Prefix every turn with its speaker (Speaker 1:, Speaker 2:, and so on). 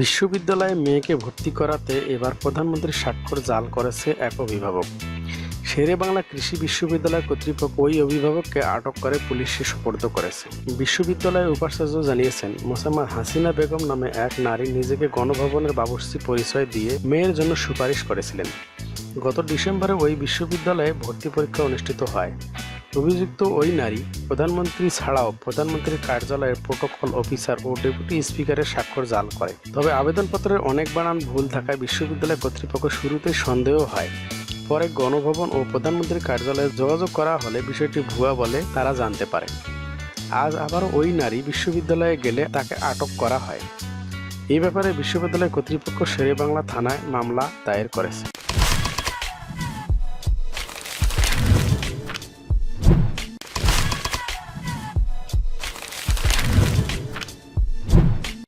Speaker 1: বিশ্ববিদ্যালয়ে মেয়েকে ভর্তি করাতে এবার প্রধানমন্ত্রীর স্বাক্ষর জাল করেছে এক অভিভাবক। শেরে বাংলা কৃষি বিশ্ববিদ্যালয় কর্তৃপক্ষ ওই অভিভাবককে আটক করে পুলিশে সোপর্দ করেছে। বিশ্ববিদ্যালয়ের উপাচার্য জানিয়েছেন মোসাম্মদ হাসিনা বেগম নামে এক নারী নিজেকে গণভবনের বাবুর্চি পরিচয় দিয়ে মেয়ের জন্য সুপারিশ করেছিলেন। গত ডিসেম্বরে ওই বিশ্ববিদ্যালয়ে ভর্তি পরীক্ষা অনুষ্ঠিত হয়। অভিযুক্ত ওই নারী প্রধানমন্ত্রী ছাড়াও প্রধানমন্ত্রীর কার্যালয়ের প্রোটোকল অফিসার ও ডেপুটি স্পিকারের স্বাক্ষর জাল করে। তবে আবেদনপত্রের অনেক বানান ভুল থাকায় বিশ্ববিদ্যালয় কর্তৃপক্ষ শুরুতে সন্দেহ হয়। পরে গণভবন ও প্রধানমন্ত্রীর কার্যালয়ে যোগাযোগ করা হলে বিষয়টি ভুয়া বলে তারা জানতে পারে। আজ আবার ওই নারী বিশ্ববিদ্যালয়ে গেলে তাকে আটক করা হয়। এই ব্যাপারে বিশ্ববিদ্যালয় কর্তৃপক্ষ শেরেবাংলা থানায় মামলা দায়ের করেছে।